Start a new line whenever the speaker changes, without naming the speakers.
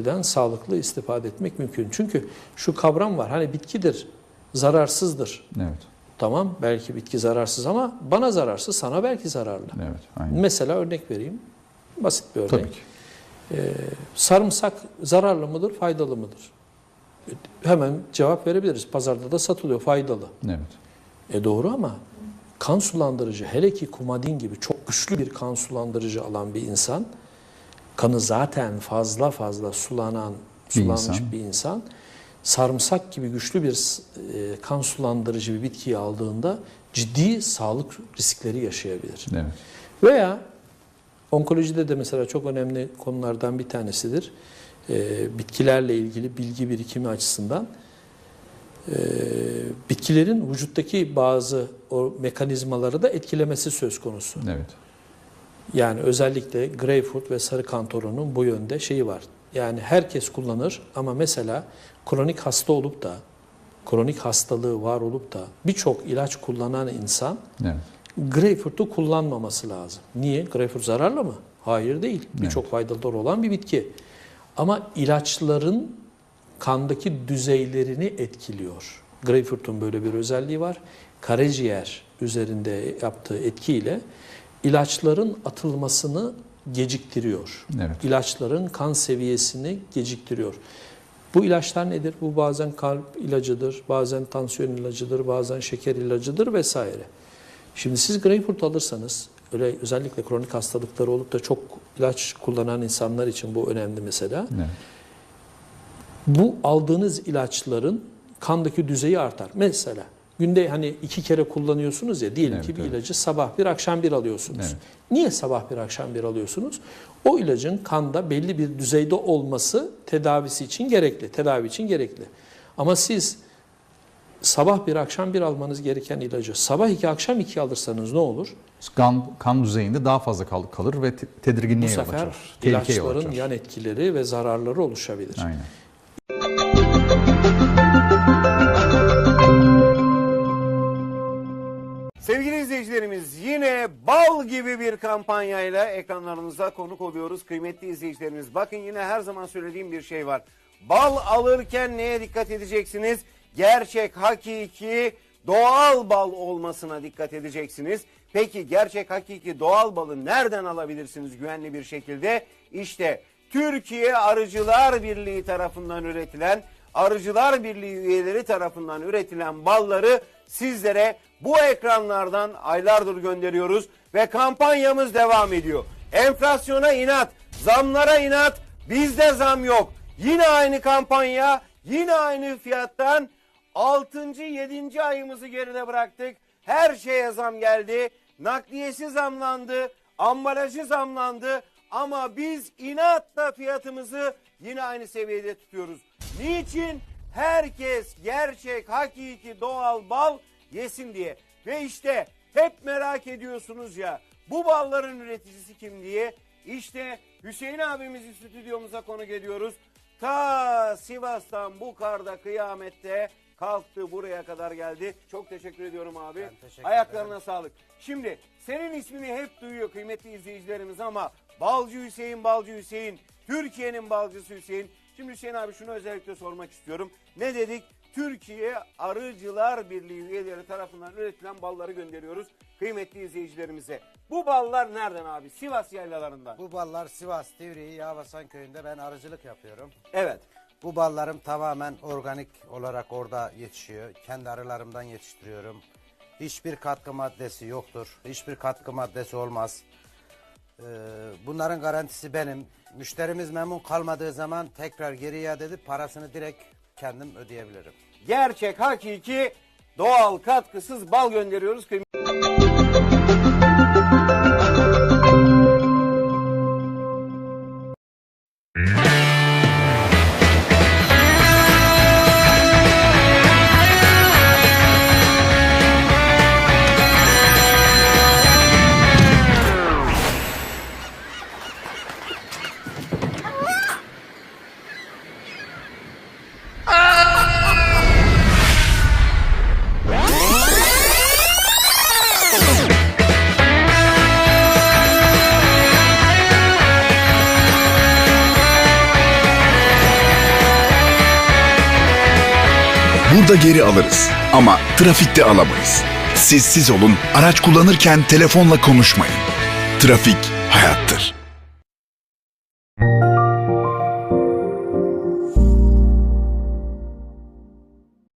bitkiden sağlıklı istifade etmek mümkün. Çünkü şu kavram var. Hani bitkidir, zararsızdır.
Evet.
Tamam belki bitki zararsız ama bana zararsız, sana belki zararlı.
Evet. Aynen.
Mesela örnek vereyim. Basit bir örnek.
Tabii ki.
Sarımsak zararlı mıdır, faydalı mıdır? Hemen cevap verebiliriz. Pazarda da satılıyor, faydalı.
Evet.
E doğru ama kan sulandırıcı, hele ki kumadin gibi çok güçlü bir kan sulandırıcı alan bir insan, kanı zaten fazla fazla sulanan,
Bir
sulanmış
insan.
bir insan, sarımsak gibi güçlü bir e, kan sulandırıcı bir bitkiyi aldığında ciddi sağlık riskleri yaşayabilir.
Evet.
Veya onkolojide de mesela çok önemli konulardan bir tanesidir. Ee, bitkilerle ilgili bilgi birikimi açısından ee, bitkilerin vücuttaki bazı o mekanizmaları da etkilemesi söz konusu.
Evet.
Yani özellikle greyfurt ve sarı kantorunun bu yönde şeyi var. Yani herkes kullanır ama mesela kronik hasta olup da kronik hastalığı var olup da birçok ilaç kullanan insan
Evet.
Greyfurt'u kullanmaması lazım. Niye? Greyfurt zararlı mı? Hayır değil. Birçok faydaları olan bir bitki. Ama ilaçların kandaki düzeylerini etkiliyor. Greyfurt'un böyle bir özelliği var. Karaciğer üzerinde yaptığı etkiyle ilaçların atılmasını geciktiriyor.
Evet.
İlaçların kan seviyesini geciktiriyor. Bu ilaçlar nedir? Bu bazen kalp ilacıdır, bazen tansiyon ilacıdır, bazen şeker ilacıdır vesaire. Şimdi siz greyfurt alırsanız, öyle özellikle kronik hastalıkları olup da çok ilaç kullanan insanlar için bu önemli mesela.
Evet.
Bu aldığınız ilaçların kandaki düzeyi artar. Mesela günde hani iki kere kullanıyorsunuz ya diyelim
Evet,
ki bir
evet.
ilacı sabah bir akşam bir alıyorsunuz.
Evet.
Niye sabah bir akşam bir alıyorsunuz? O ilacın kanda belli bir düzeyde olması tedavisi için gerekli, tedavi için gerekli. Ama siz sabah bir akşam bir almanız gereken ilacı sabah iki akşam iki alırsanız ne olur?
Kan, kan düzeyinde daha fazla kal- kalır ve te-
Bu
tedirginliğe yol
sefer
açar. Tehlikeye yol
ilaçların yan etkileri ve zararları oluşabilir.
Aynen.
İzleyicilerimiz yine bal gibi bir kampanyayla ekranlarınıza konuk oluyoruz. Kıymetli izleyicilerimiz bakın yine her zaman söylediğim bir şey var. Bal alırken neye dikkat edeceksiniz? Gerçek, hakiki, doğal bal olmasına dikkat edeceksiniz. Peki gerçek, hakiki, doğal balı nereden alabilirsiniz güvenli bir şekilde? İşte Türkiye Arıcılar Birliği tarafından üretilen Arıcılar Birliği üyeleri tarafından üretilen balları sizlere bu ekranlardan aylardır gönderiyoruz ve kampanyamız devam ediyor. Enflasyona inat, zamlara inat, bizde zam yok. Yine aynı kampanya, yine aynı fiyattan 6. 7. ayımızı geride bıraktık. Her şeye zam geldi. Nakliyesi zamlandı, ambalajı zamlandı ama biz inatla fiyatımızı yine aynı seviyede tutuyoruz. Niçin? Herkes gerçek, hakiki, doğal bal yesin diye. Ve işte hep merak ediyorsunuz ya bu balların üreticisi kim diye. İşte Hüseyin abimizi stüdyomuza konuk ediyoruz. Ta Sivas'tan bu karda kıyamette kalktı buraya kadar geldi. Çok teşekkür ediyorum abi.
teşekkür
Ayaklarına sağlık. Şimdi senin ismini hep duyuyor kıymetli izleyicilerimiz ama Balcı Hüseyin, Balcı Hüseyin, Türkiye'nin balcısı Hüseyin. Şimdi Hüseyin abi şunu özellikle sormak istiyorum. Ne dedik? Türkiye Arıcılar Birliği üyeleri tarafından üretilen balları gönderiyoruz kıymetli izleyicilerimize. Bu ballar nereden abi? Sivas yaylalarından.
Bu ballar Sivas, Divriği, Yağbasan köyünde ben arıcılık yapıyorum.
Evet.
Bu ballarım tamamen organik olarak orada yetişiyor. Kendi arılarımdan yetiştiriyorum. Hiçbir katkı maddesi yoktur. Hiçbir katkı maddesi olmaz. Ee, bunların garantisi benim. Müşterimiz memnun kalmadığı zaman tekrar geri iade edip parasını direkt kendim ödeyebilirim.
Gerçek, hakiki, doğal, katkısız bal gönderiyoruz kıymetli
burada geri alırız. Ama trafikte alamayız. Siz siz olun, araç kullanırken telefonla konuşmayın. Trafik hayattır.